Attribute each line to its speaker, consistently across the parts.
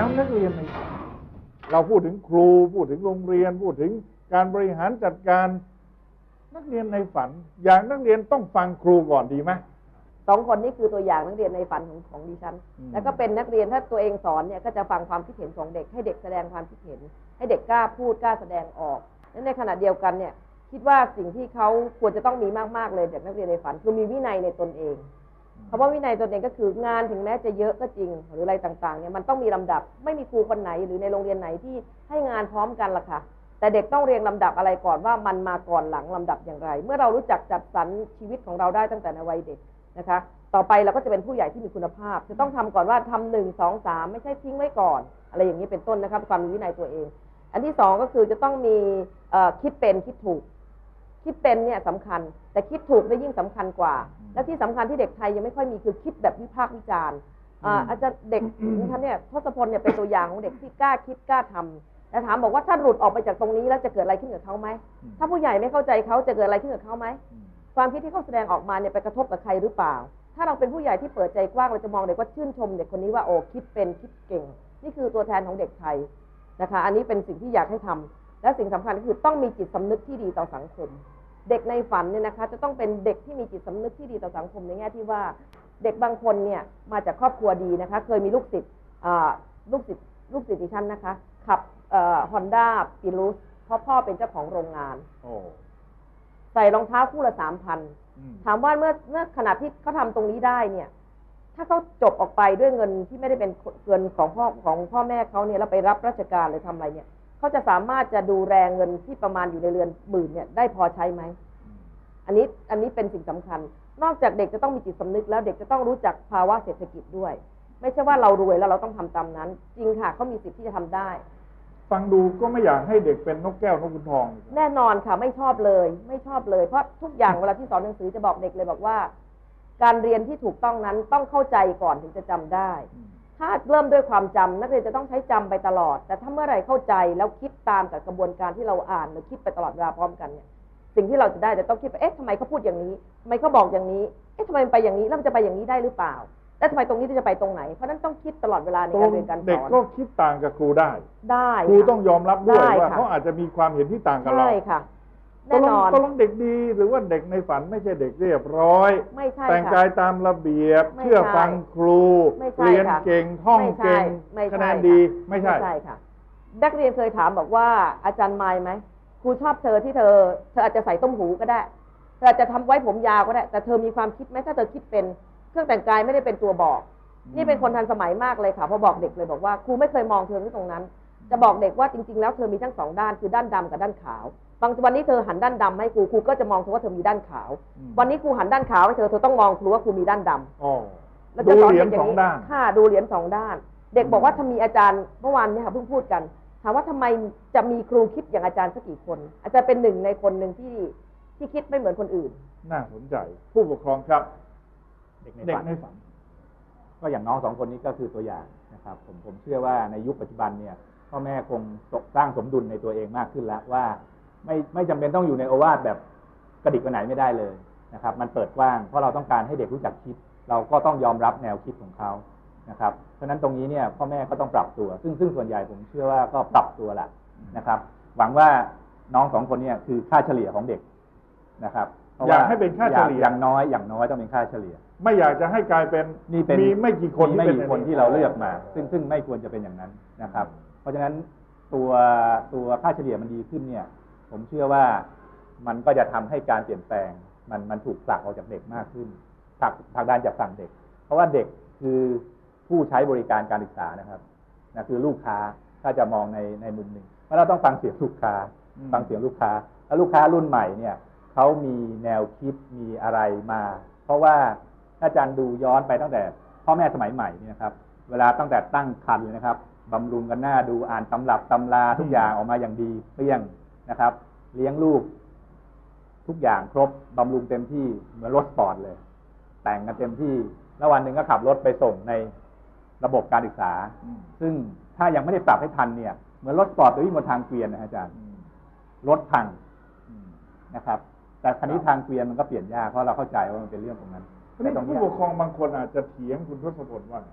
Speaker 1: แล้วนักเรียนในฝันเราพูดถึงครูพูดถึงโรงเรียน พูดถึงการบริหารจัดการ นักเรียนในฝัน อย่างนักเรียนต้องฟังครูก่อนดีไหม
Speaker 2: สองคนนี้คือตัวอย่างนักเรียนในฝันของของดิฉัน
Speaker 1: อืม
Speaker 2: แล้วก็เป็นนักเรียนถ้าตัวเองสอนเนี่ยก็จะฟังความคิดเห็นของเด็ก ให้เด็กแสดงความคิดเห็น ให้เด็กกล้าพูดกล้าแสดงออกและในขณะเดียวกันเนี่ยคิดว่าสิ่งที่เขาควรจะต้องมีมากๆเลยจากนักเรียนในฝัน คือมีวินัยในตนเอง คำว่าวินัยตนเองก็คืองานถึงแม้จะเยอะก็จริง หรืออะไรต่างๆเนี่ยมันต้องมีลำดับ ไม่มีครูคนไหนหรือในโรงเรียนไหนที่ให้งานพร้อมกันล่ะค่ะ แต่เด็กต้องเรียงลำดับอะไรก่อนว่ามันมาก่อนหลังลำดับอย่างไร เมื่อเรารู้จักจัดสรรชีวิตของเราได้ตั้งแต่ในวัยเด็กนะคะ ต่อไปเราก็จะเป็นผู้ใหญ่ที่มีคุณภาพ จะต้องทำก่อนว่าทำหนึ่งสองสามไม่ใช่ทิ้งไว้ก่อน อะไรอย่างนี้เป็นต้นนะครับความมีวินัยตัวเอง อันที่สองก็คือจะต้องมีคิดเป็นคิดถูก คิดเป็นเนี่ยสำคัญ แต่คิดถูกได้ยิ่งสำคัญกว่า และที่สำคัญที่เด็กไทยยังไม่ค่อยมีคือคิดแบบวิพากษ์วิจารณ์อ่าอาจจะเด็กดิฉันเนี่ยทศพลเนี่ยเป็นตัวอย่างของเด็กที่กล้าคิดกล้าทำแต่ถามบอกว่าถ้าหลุดออกไปจากตรงนี้แล้วจะเกิดอะไรขึ้นกับเขาไหม
Speaker 1: อืม
Speaker 2: ถ้าผู้ใหญ่ไม่เข้าใจเขาจะเกิดอะไรขึ้นกับเขาไหมความคิดที่เขาแสดงออกมาเนี่ยไปกระทบกับใครหรือเปล่า ถ้าเราเป็นผู้ใหญ่ที่เปิดใจกว้างเราจะมองเด็กว่าชื่นชมเด็กคนนี้ว่าโอ้คิดเป็นคิดเก่ง นี่คือตัวแทนของเด็กไทยนะคะ อันนี้เป็นสิ่งที่อยากให้ทำ และสิ่งสำคัญก็คือต้องมีจิตสำนึกที่ดีต่อสังคม เด็กในฝันเนี่ยนะคะ จะต้องเป็นเด็กที่มีจิตสำนึกที่ดีต่อสังคมในแง่ที่ว่า เด็กบางคนเนี่ยมาจากครอบครัวดีนะคะ เคยมีลูกศิษย์อ่าลูกศิษย์ลูกศิษย์ดิฉันนะคะขับฮอนด้าปิลูสเพราะพ่อเป็นเจ้าของโรงงาน
Speaker 1: โอ้
Speaker 2: ใส่รองเท้าคู่ละสามพัน
Speaker 1: อืม
Speaker 2: ถามว่าเมื่อเมื่อขณะที่เขาทำตรงนี้ได้เนี่ย ถ้าเขาจบออกไปด้วยเงินที่ไม่ได้เป็นเงินของพ่อของพ่อแม่เขาเนี่ยแล้วไปรับราชการหรือทำอะไรเนี่ย เขาจะสามารถจะดูแลเงินที่ประมาณอยู่ในเรือนหมื่นเนี่ยได้พอใช้ไหม อันนี้อันนี้เป็นสิ่งสำคัญ นอกจากเด็กจะต้องมีจิตสำนึกแล้วเด็กจะต้องรู้จักภาวะเศรษฐกิจด้วย ไม่ใช่ว่าเรารวยแล้วเราต้องทำตามนั้น จริงค่ะเขามีสิทธิ์ที่จะทำได้
Speaker 1: ฟังดูก็ไม่อยากให้เด็กเป็นนกแก้วนกขุนทอง
Speaker 2: แน่นอนค่ะไม่ชอบเลย ไม่ชอบเลยเพราะทุกอย่างเวลาที่สอนหนังสือจะบอกเด็กเลยบอกว่า การเรียนที่ถูกต้องนั้นต้องเข้าใจก่อนถึงจะจำได้ ถ้าเริ่มด้วยความจำนักเรียนจะต้องใช้จำไปตลอด แต่ถ้าเมื่อไหร่เข้าใจแล้วคิดตามกับกระบวนการที่เราอ่านหรือคิดไปตลอดเวลาพร้อมกันเนี่ยสิ่งที่เราจะได้จะต้องคิดไปเอ๊ะทำไมเขาพูดอย่างนี้ทำไมเขาบอกอย่างนี้เอ๊ะทำไมมันไปอย่างนี้แล้วมันจะไปอย่างนี้ได้หรือเปล่า แล้วทำไมตรงนี้จะไปตรงไหน เพราะฉะนั้นต้องคิดตลอดเวลาใน
Speaker 1: ตร
Speaker 2: การ
Speaker 1: ง
Speaker 2: เรียนการส
Speaker 1: เด็ก
Speaker 2: อน
Speaker 1: ก็คิดต่างกับครูได้
Speaker 2: ได้
Speaker 1: ครู
Speaker 2: ค่ะ
Speaker 1: ต้องยอมรับด้วย
Speaker 2: ได้
Speaker 1: ว่า
Speaker 2: ค่ะ
Speaker 1: เขาอาจจะมีความเห็นที่ต่างกับเรา
Speaker 2: ใช่ค่ะ
Speaker 1: ต
Speaker 2: แน่
Speaker 1: กล
Speaker 2: น
Speaker 1: ง
Speaker 2: อน
Speaker 1: ตกลงเด็กดีหรือว่าเด็กในฝันไม่ใช่เด็กเรียบร้อย
Speaker 2: ไม่ใช่
Speaker 1: แต่ง
Speaker 2: ค่ะ
Speaker 1: กายตามระเบียบ
Speaker 2: ไม่
Speaker 1: เชื่อ
Speaker 2: ใช่
Speaker 1: ฟังครู
Speaker 2: ไม่ใช่
Speaker 1: เรียน
Speaker 2: ค่ะ
Speaker 1: เก่งท่อง
Speaker 2: ไม่ใช่
Speaker 1: เก่ง
Speaker 2: ไม่ใช่
Speaker 1: คะแนนดี
Speaker 2: ค่ะ
Speaker 1: ไม่ใช่
Speaker 2: ใช่ค่ะนักเรียนเคยถามบอกว่าอาจารย์ไมล์ไหมครูชอบเธอที่เธอ เธออาจจะใส่ต้มหูก็ได้ เธออาจจะทำไว้ผมยาวก็ได้ แต่เธอมีความคิดไหมถ้าเธอคิดเป็นเครื่องแต่งกายไม่ได้เป็นตัวบอก นี่เป็นคนทันสมัยมากเลยค่ะเพอบอกเด็กเลยบอกว่าครูไม่เคยมองเธอที่ตรงนั้น จะบอกเด็กว่าจริง ๆ แล้วเธอมีทั้งสองด้านคือด้านดำกับด้านขาว บางวันนี้เธอหันด้านดำให้ครูครูก็จะมองเธอว่าเธอมีด้านขาว
Speaker 1: อืม
Speaker 2: วันนี้ครูหันด้านขาวให้เธอเธอต้องมองครูว่าครูมีด้านดำ
Speaker 1: อ๋อ
Speaker 2: แล้ว
Speaker 1: ดู
Speaker 2: จะสอน
Speaker 1: เหรีย
Speaker 2: เด็
Speaker 1: ญ
Speaker 2: กอย่า
Speaker 1: สอง
Speaker 2: งนี้
Speaker 1: ด้าน
Speaker 2: ค่ะดูเหรียญสองด้าน เด็กบอกว่าถ้ามีอาจารย์เมื่อวานเนี่ยค่ะเพิ่งพูดกันถามว่าทำไมจะมีครูคิดอย่างอาจารย์สักกี่คน อาจารย์เป็นหนึ่งในคนหนึ่งที่ที่คิดไม่เหมือนคนอื่น
Speaker 1: น่าสนใจ ผู้ปกครองครับ
Speaker 3: เด็กใน
Speaker 1: เด็ก
Speaker 3: ฝัน
Speaker 1: ในฝัน
Speaker 3: ก็อย่างน้องสองคนนี้ก็คือตัวอย่างนะครับ ผมผมเชื่อว่าในยุคปัจจุบันเนี่ย พ่อแม่คงสร้างสมดุลในตัวเองมากขึ้นแล้วว่า ไม่ไม่จำเป็นต้องอยู่ในโอวาทแบบกระดิกกระไหนไม่ได้เลยนะครับ มันเปิดกว้างเพราะเราต้องการให้เด็กรู้จักคิด เราก็ต้องยอมรับแนวคิดของเขานะครับเพราะฉะนั้นตรงนี้เนี่ยพ่อแม่ก็ต้องปรับตัว ซึ่งซึ่งส่วนใหญ่ผมเชื่อว่าก็ปรับตัวแหละนะครับ หวังว่าน้องสองคนเนี่ยคือค่าเฉลี่ยของเด็กนะครับเพระ
Speaker 1: อยาก
Speaker 3: ว่
Speaker 1: ให้เป็นค่าเฉลี่ย
Speaker 3: อางน้อยอย่างน้อยต้องเป็นค่าเฉลี่ย
Speaker 1: ไม่อยากจะให้กลายเป็น
Speaker 3: นี่เป็น
Speaker 1: มีไม่กี่คน
Speaker 3: มี
Speaker 1: ที่
Speaker 3: ไม่
Speaker 1: เป็น
Speaker 3: กี่คนที่เราเลือกมา ซึ่งซึ่งไม่ควรจะเป็นอย่างนั้นนะครับ เพราะฉะนั้นตัวตัวค่าเฉลี่ยมันดีขึ้นเนี่ย ผมเชื่อว่ามันก็จะทำให้การเปลี่ยนแปลง มันมันถูกผลักออกจากเด็กมากขึ้นผลักผลักดันจากฝั่งเด็ก เพราะว่าเด็กคือผู้ใช้บริการการศึกษานะครับนะคือลูกค้าถ้าจะมองในในมุมหนึ่งเพราะเราต้องฟังเสียงลูกค้า
Speaker 1: อืม
Speaker 3: ฟังเสียงลูกค้า แล้วลูกค้ารุ่นใหม่เนี่ยเขามีแนวคิดมีอะไรมา เพราะว่าถ้าอาจารย์ดูย้อนไปตั้งแต่พ่อแม่สมัยใหม่เนี่ยนะครับ เวลาตั้งแต่ตั้งครรภ์เลยนะครับ บำรุงกันหน้าดูอ่านตำรับตำราทุกอย่างออกมาอย่างดีเปรี้ยงนะครับ เลี้ยงลูก ทุกอย่างครบบำรุงเต็มที่เหมือนรถสปอร์ตเลย แต่งกันเต็มที่ แล้ววันหนึ่งก็ขับรถไปส่งในระบบการศึกษา
Speaker 1: อืม
Speaker 3: ซึ่งถ้ายังไม่ได้ปรับให้ทันเนี่ยเหมือนรถสปอร์ตไปวิ่งบนทางเกวียนนะฮะอาจารย์
Speaker 1: อืม
Speaker 3: รถพัง
Speaker 1: อืม
Speaker 3: นะครับ แต่คันนี้ทางเกวียนมันก็เปลี่ยนยากเพราะเราเข้าใจว่ามันเป็นเรื่องตรงนั้น
Speaker 1: ทีนี้
Speaker 3: แต่ตรง
Speaker 1: ผู้
Speaker 3: เนี้ย
Speaker 1: ปกครองบางคนอาจจะเถียงคุณทศพลว่าไง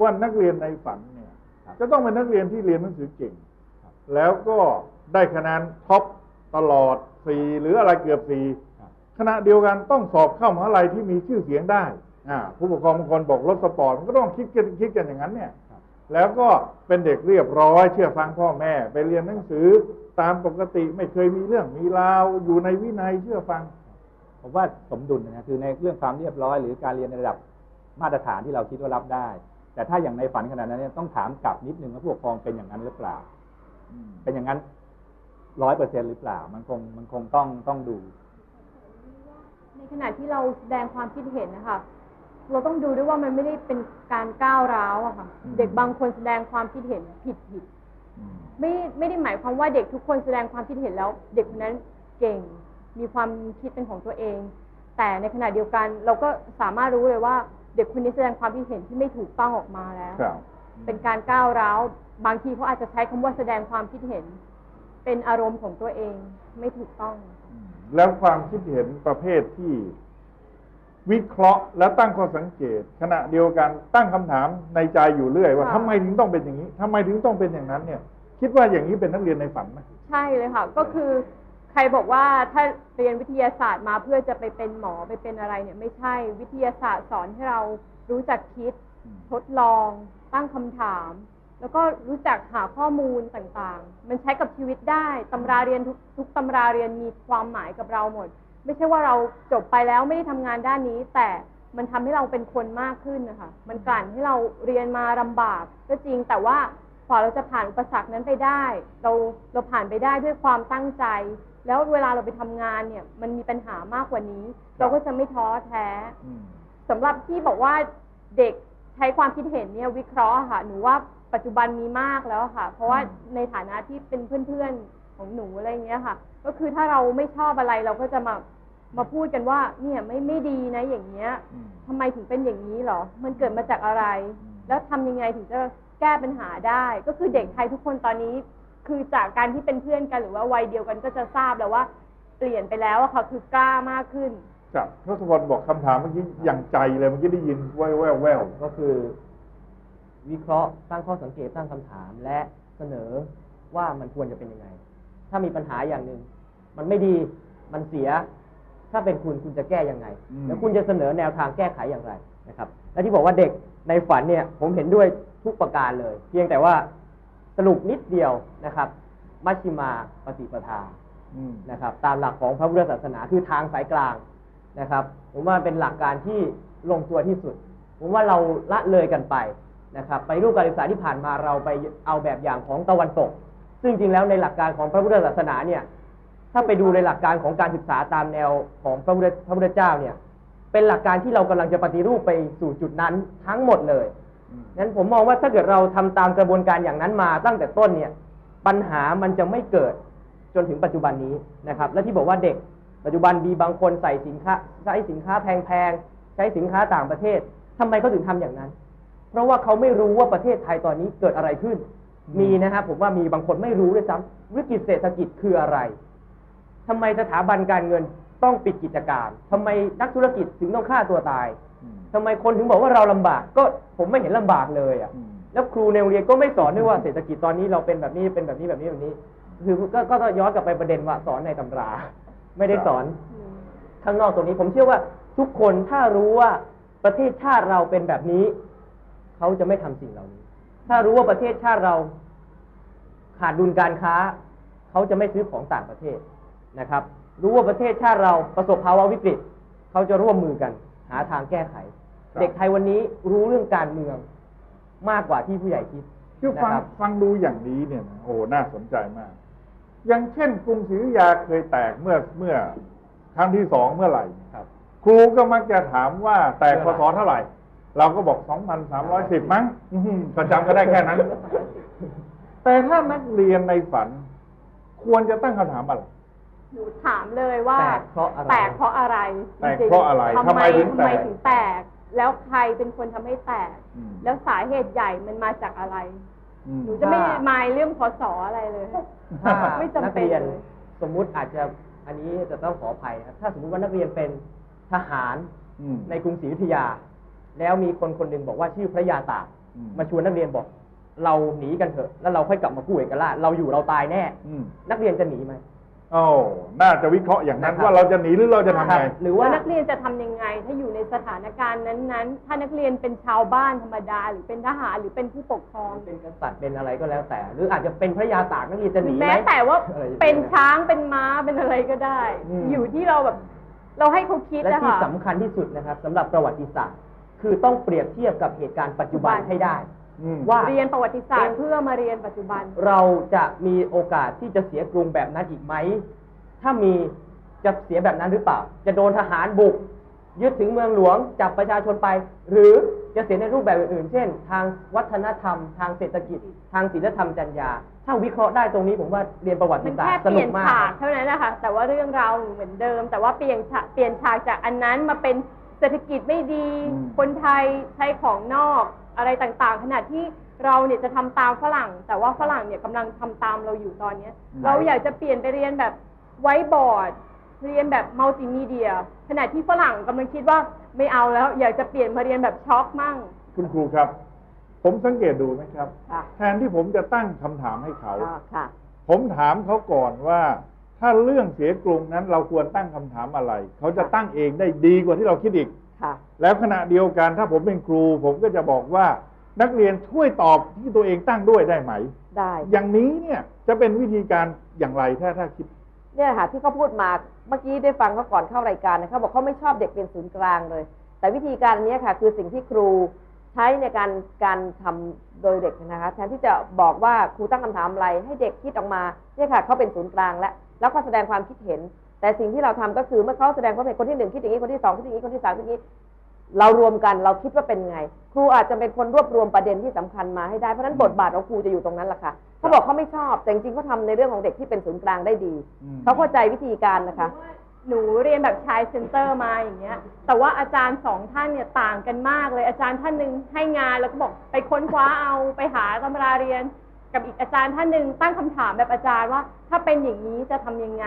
Speaker 1: ว่านักเรียนในฝันเนี่ย
Speaker 3: ครับ
Speaker 1: จะต้องเป็นนักเรียนที่เรียนหนังสือเก่ง
Speaker 3: ครับ
Speaker 1: แล้วก็ได้คะแนนท็อปตลอดสี่หรืออะไรเกือบสี่
Speaker 3: ครับ
Speaker 1: ขณะเดียวกันต้องสอบเข้ามหาลัยที่มีชื่อเสียงได้อ่าผู้ปกครองบางคนบอกรถสปอร์ตมันก็ต้องคิดกันคิดกันอย่างนั้นเนี่ย
Speaker 3: ครับ
Speaker 1: แล้วก็เป็นเด็กเรียบร้อย เชื่อฟังพ่อแม่ ไปเรียนหนังสือตามปกติไม่เคยมีเรื่องมีราว อยู่ในวินัยเชื่อฟัง
Speaker 3: ผมว่าสมดุลนะคือในเรื่องความเรียบร้อย หรือการเรียนในระดับมาตรฐานที่เราคิดว่ารับได้ แต่ถ้าอย่างในฝันขนาดนั้นเนี่ยต้องถามกลับนิดนึงว่าผู้ปกครองเป็นอย่างนั้นหรือเปล่า เป็นอย่างนั้นร้อยเปอร์เซ็นหรือเปล่า มันคงมันคงต้องต้องดู
Speaker 4: ในขณะที่เราแสดงความคิดเห็นนะคะเราต้องดูด้วยว่ามันไม่ได้เป็นการก้าวร้าวอะค่ะ
Speaker 1: อืม
Speaker 4: เด็กบางคนแสดงความคิดเห็นผิดผิดไม่ไม่ได้หมายความว่าเด็กทุกคนแสดงความคิดเห็นแล้ว เด็กคนนั้นเก่ง มีความคิดเป็นของตัวเอง แต่ในขณะเดียวกันเราก็สามารถรู้เลยว่าเด็กคนนี้แสดงความคิดเห็นที่ไม่ถูกต้องออกมาแล้ว
Speaker 1: ครับ
Speaker 4: เป็นการก้าวร้าว บางทีเขาอาจจะใช้คำว่าแสดงความคิดเห็น เป็นอารมณ์ของตัวเองไม่ถูกต้อง
Speaker 1: แล้วความคิดเห็นประเภทที่ วิเคราะห์และตั้งข้อสังเกต ขณะเดียวกันตั้งคำถามในใจอยู่เรื่อยว่า
Speaker 4: ค่ะ
Speaker 1: ทำไมถึงต้องเป็นอย่างนี้ทำไมถึงต้องเป็นอย่างนั้นเนี่ย คิดว่าอย่างนี้เป็นนักเรียนในฝันไหม
Speaker 4: ใช่เลยค่ะ ก็คือ ใครบอกว่าถ้าเรียนวิทยาศาสตร์มาเพื่อจะไปเป็นหมอไปเป็นอะไรเนี่ยไม่ใช่วิทยาศาสตร์สอนให้เรารู้จักคิด ทดลอง ตั้งคำถาม แล้วก็รู้จักหาข้อมูลต่างๆ มันใช้กับชีวิตได้ตำราเรียนทุกทุกตำราเรียนมีความหมายกับเราหมด ไม่ใช่ว่าเราจบไปแล้วไม่ได้ทำงานด้านนี้ แต่มันทำให้เราเป็นคนมากขึ้นนะคะมันกลั่นให้เราเรียนมาลำบากก็จริงแต่ว่ากว่าเราจะผ่านอุปสรรคนั้นไปได้ เราเราผ่านไปได้ด้วยความตั้งใจ แล้วเวลาเราไปทำงานเนี่ย มันมีปัญหามากกว่านี้ เราก็จะไม่ท้อแท้สำหรับที่บอกว่าเด็กใช้ความคิดเห็นเนี่ยวิเคราะห์อะค่ะ หนูว่าปัจจุบันมีมากแล้วค่ะ เพราะว่าในฐานะที่เป็นเพื่อนๆของหนูอะไรอย่างเงี้ยค่ะ ก็คือถ้าเราไม่ชอบอะไรเราก็จะมามาพูดกันว่า เนี่ยไม่ไม่ดีนะอย่างเงี้ยทำไมถึงเป็นอย่างนี้เหรอ มันเกิดมาจากอะไร แล้วทำยังไงถึงจะแก้ปัญหาได้ ก็คือเด็กไทยทุกคนตอนนี้ คือจากการที่เป็นเพื่อนกันหรือว่าวัยเดียวกันก็จะทราบแล้วว่า เปลี่ยนไปแล้วอะค่ะคือกล้ามากขึ้น
Speaker 1: ครับทศพลบอกคำถามเมื่อกี้อย่างใจเลยเมื่อกี้ได้ยินแววแววแวว
Speaker 5: ก็คือ วิเคราะห์ตั้งข้อสังเกตตั้งคำถามและเสนอว่ามันควรจะเป็นยังไง ถ้ามีปัญหาอย่างหนึ่ง มันไม่ดีมันเสีย ถ้าเป็นคุณคุณจะแก้ยังไงแล้วคุณจะเสนอแนวทางแก้ไขอย่างไรนะครับ และที่บอกว่าเด็กในฝันเนี่ย ผมเห็นด้วยทุกประการเลย เพียงแต่ว่า สรุปนิดเดียวนะครับ มัชฌิมาปฏิปทานะครับ ตามหลักของพระพุทธศาสนาคือทางสายกลางนะครับ ผมว่าเป็นหลักการที่ลงตัวที่สุด ผมว่าเราละเลยกันไปนะครับไปรูปการศึกษาที่ผ่านมาเราไปเอาแบบอย่างของตะวันตก ซึ่งจริงแล้วในหลักการของพระพุทธศาสนาเนี่ย ถ้าไปดูในหลักการของการศึกษาตามแนวของพระพุทธพระพุทธเจ้าเนี่ย เป็นหลักการที่เรากำลังจะปฏิรูปไปสู่จุดนั้นทั้งหมดเลย นั้นผมมองว่าถ้าเกิดเราทำตามกระบวนการอย่างนั้นมาตั้งแต่ต้นเนี่ยปัญหามันจะไม่เกิดจนถึงปัจจุบันนี้นะครับ และที่บอกว่าเด็กปัจจุบันมีบางคนใส่สินค้าใช้สินค้าแพงๆใช้สินค้าต่างประเทศทำไมเขาถึงทำอย่างนั้น เพราะว่าเขาไม่รู้ว่าประเทศไทยตอนนี้เกิดอะไรขึ้น มีนะครับผมว่ามีบางคนไม่รู้ด้วยซ้ำวิกฤตเศรษฐกิจคืออะไรทำไมสถาบันการเงินต้องปิดกิจการทำไมนักธุรกิจถึงต้องฆ่าตัวตาย ทำไมคนถึงบอกว่าเราลำบาก ก็ผมไม่เห็นลำบากเลยอะ
Speaker 1: อืม
Speaker 5: แล้วครูในโรงเรียนก็ไม่สอนด้วยว่าเศรษฐกิจตอนนี้เราเป็นแบบนี้เป็นแบบนี้แบบนี้แบบนี้ คือก็ก็ต้องย้อนกลับไปประเด็นว่าสอนในตำรา ไม่ได้สอนข้างนอกตรงนี้ ผมเชื่อว่าทุกคนถ้ารู้ว่าประเทศชาติเราเป็นแบบนี้ เขาจะไม่ทำสิ่งเหล่านี้ ถ้ารู้ว่าประเทศชาติเราขาดดุลการค้า เขาจะไม่ซื้อของต่างประเทศนะครับ รู้ว่าประเทศชาติเราประสบภาวะวิกฤต เขาจะร่วมมือกัน หาทางแก้ไข
Speaker 1: ครับ
Speaker 5: เด็กไทยวันนี้รู้เรื่องการเมืองมากกว่าที่ผู้ใหญ่คิด
Speaker 1: คือ
Speaker 5: นะ
Speaker 1: ฟัง
Speaker 5: ครับ
Speaker 1: ฟังดูอย่างนี้เนี่ยนะโอ้โหน่าสนใจมาก อย่างเช่นกรุงศรีอยุธยาเคยแตกเมื่อเมื่อครั้งที่สองเมื่อไหร่
Speaker 5: ครับ
Speaker 1: ครูก็มักจะถามว่าแตกพศเท่าไหร่ เราก็บอก 2,310 มั้งอื้อหือก็จำก็ได้แค่นั้น แต่ถ้านักเรียนในฝัน ควรจะตั้งคำถามอะไร
Speaker 4: หนูถามเลยว่า
Speaker 5: แตกเพราะอะไร
Speaker 4: แตกเพราะอะไร
Speaker 1: แตกเพราะอะไร
Speaker 4: จงๆ
Speaker 1: ทำไมถึง
Speaker 4: ทำ
Speaker 1: แต
Speaker 4: ไม
Speaker 1: ก
Speaker 4: ถึงแตก แล้วใครเป็นคนทำให้แตก
Speaker 1: อืม
Speaker 4: แล้วสาเหตุใหญ่มันมาจากอะไร
Speaker 1: อืม
Speaker 4: หนูจะไม่มายเรื่องพศอะไรเลย
Speaker 5: ถ้า
Speaker 4: ไม่จำ
Speaker 5: นัก
Speaker 4: เป็น
Speaker 5: เรียน
Speaker 4: เลย
Speaker 5: สมมุติอาจจะอันนี้จะต้องขออภัยนะครับถ้าสมมุติว่านักเรียนเป็นทหาร
Speaker 1: อืม
Speaker 5: ในกรุงศรีอยุธยา แล้วมีคนคนหนึ่งบอกว่าชื่อพระยาตาก
Speaker 1: อืม
Speaker 5: มาชวนนักเรียนบอก เราหนีกันเถอะแล้วเราค่อยกลับมากู้เอกราชเราอยู่เราตายแน่
Speaker 1: อืม
Speaker 5: นักเรียนจะหนีไหม
Speaker 1: โอ้น่าจะวิเคราะห์อย่างนั้น
Speaker 5: นะครับ
Speaker 1: ว่าเราจะหนีหรือเราจะทำ
Speaker 5: ครั
Speaker 1: ไง
Speaker 5: บหรือ
Speaker 4: ว่า
Speaker 5: ว่า
Speaker 4: นักเรียนจะทำยังไง ถ้าอยู่ในสถานการณ์นั้นๆ ถ้านักเรียนเป็นชาวบ้านธรรมดา หรือเป็นทหารหรือเป็นผู้ปกครอง
Speaker 5: เป็นกษัตริย์เป็นอะไรก็แล้วแต่ หรืออาจจะเป็นพระยาตากนักเรียนจะหนีไหม
Speaker 4: แม้แต่ว่า
Speaker 5: อะไรอย่างงี้ย
Speaker 4: เป็นช้างเป็นม้าเป็นอะไรก็ได้
Speaker 1: อืม
Speaker 4: อยู่ที่เราแบบ เราให้เขาคิด
Speaker 5: และ
Speaker 4: นะ
Speaker 5: ที่
Speaker 4: คะ
Speaker 5: สำคัญที่สุดนะครับสำหรับประวัติศาสตร์ คือต้องเปรียบเทียบกับเหตุการณ์ปัจจุบันให้ได้
Speaker 1: อืม
Speaker 5: ว่า
Speaker 4: เรียนประวัติศาสตร์เพื่อมาเรียนปัจจุบัน
Speaker 5: เราจะมีโอกาสที่จะเสียกรุงแบบนั้นอีกไหม ถ้ามีจะเสียแบบนั้นหรือเปล่า จะโดนทหารบุก ยึดถึงเมืองหลวงจับประชาชนไป หรือจะเสียในรูปแบบอื่นๆ เช่น ทางวัฒนธรรม ทางเศรษฐกิจ ทางศีลธรรมจรรยา ถ้าวิเคราะห์ได้ตรงนี้ผมว่าเรียนประวั
Speaker 4: มั
Speaker 5: ติ
Speaker 4: น
Speaker 5: ศาส
Speaker 4: แค่
Speaker 5: ตร์
Speaker 4: เป
Speaker 5: สนุ
Speaker 4: ลี่ย
Speaker 5: ก
Speaker 4: น
Speaker 5: มาก
Speaker 4: ฉากเท่านั้นนะคะแต่ว่าเรื่องราวเหมือนเดิม แต่ว่าเปลี่ยนฉากเปลี่ยนฉากจากอันนั้นมาเป็นเศรษฐกิจไม่ดี
Speaker 1: อืม
Speaker 4: คนไทยใช้ของนอก อะไรต่างๆขณะที่เราเนี่ยจะทำตามฝรั่ง แต่ว่าฝรั่งเนี่ยกำลังทำตามเราอยู่ตอนเนี้ยเราอยากจะเปลี่ยนไปเรียนแบบไวบอร์ดเรียนแบบมัลติมีเดียขณะที่ฝรั่งกำลังคิดว่าไม่เอาแล้ว อยากจะเปลี่ยนมาเรียนแบบช็อกมั่ง
Speaker 1: คุณครูครับ ผมสังเกตดูไหมครับ
Speaker 2: ค่ะ
Speaker 1: แทนที่ผมจะตั้งคำถามให้เขา
Speaker 2: อ่าค่ะ
Speaker 1: ผมถามเขาก่อนว่า ถ้าเรื่องเสียกรุงนั้นเราควรตั้งคำถามอะไร เขาจะตั้งเองได้ดีกว่าที่เราคิดอีก
Speaker 2: ค่ะ
Speaker 1: แล้วขณะเดียวกันถ้าผมเป็นครู ผมก็จะบอกว่า นักเรียนช่วยตอบที่ตัวเองตั้งด้วยได้ไหม
Speaker 2: ได้
Speaker 1: อย่างนี้เนี่ยจะเป็นวิธีการอย่างไรถ้าถ้าคิด
Speaker 2: เนี่ยค่ะที่เขาพูดมาเมื่อกี้ได้ฟังเขาก่อนเข้ารายการนะเขาบอกเขาไม่ชอบเด็กเป็นศูนย์กลางเลย แต่วิธีการอันเนี้ยค่ะ คือสิ่งที่ครูใช้ในการการทำโดยเด็กนะคะแทนที่จะบอกว่าครูตั้งคำถามอะไรให้เด็กคิดออกมาเนี่ยค่ะเขาเป็นศูนย์กลางแล้วแล้วก็แสดงความคิดเห็น แต่สิ่งที่เราทำก็คือเมื่อเขาแสดงความเห็นคนที่หนึ่งคิดอย่างนี้คนที่สองคิดอย่างนี้คนที่สามคิดอย่างนี้ เรารวมกันเราคิดว่าเป็นไง ครูอาจจะเป็นคนรวบรวมประเด็นที่สำคัญมาให้ได้เพราะฉะนั้นบทบาทของครูจะอยู่ตรงนั้นแหละค่ะเขาบอกเขาไม่ชอบแต่จริงๆเขาทำในเรื่องของเด็กที่เป็นศูนย์กลางได้ดี
Speaker 1: อืม
Speaker 2: เขาเข้าใจวิธีการนะคะ
Speaker 4: หนูเรียนแบบชายเซ็นเตอร์มาอย่างเงี้ย แต่ว่าอาจารย์สองท่านเนี่ยต่างกันมากเลยอาจารย์ท่านหนึ่งให้งานแล้วก็บอกไปค้นคว้าเอาไปหาตำราเรียน กับอีกอาจารย์ท่านหนึ่งตั้งคำถามแบบอาจารย์ว่า ถ้าเป็นอย่างนี้จะทำยังไง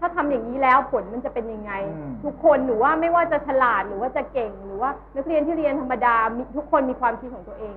Speaker 4: ถ้าทำอย่างนี้แล้วผลมันจะเป็นยังไง
Speaker 1: อืม
Speaker 4: ทุกคนหนูว่าไม่ว่าจะฉลาดหรือว่าจะเก่ง หรือว่านักเรียนที่เรียนธรรมดามีทุกคนมีความคิดของตัวเอง